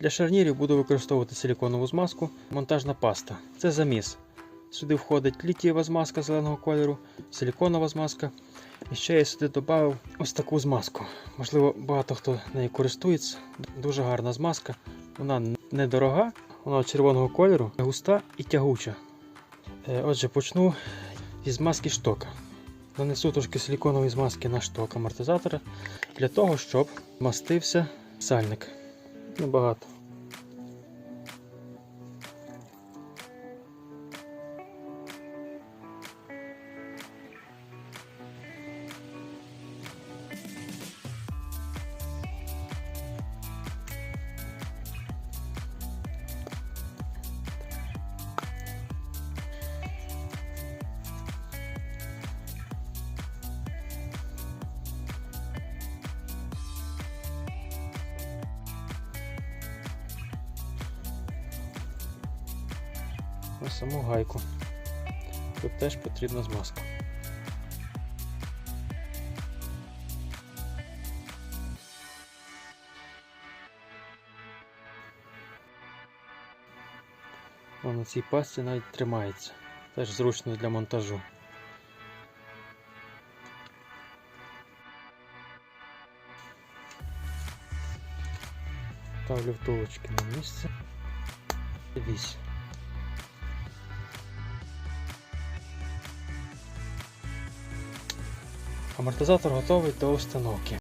Для шарнірів буду використовувати силіконову змазку, монтажна паста. Це заміс. Сюди входить літієва змазка зеленого кольору, силіконова змазка. І ще я сюди додав ось таку змазку. Можливо, багато хто нею користується. Дуже гарна змазка. Вона недорога, вона червоного кольору, густа і тягуча. Е, Отже, почну зі змазки штока. Нанесу трошки силіконової змазки на шток амортизатора для того, щоб мастився сальник. Небагато. На саму гайку. Тут теж потрібна змазка. О, на цій пасті навіть тримається. Теж зручно для монтажу. Ставлю втулочки на місце. Вісь. Амортизатор готовий до установки.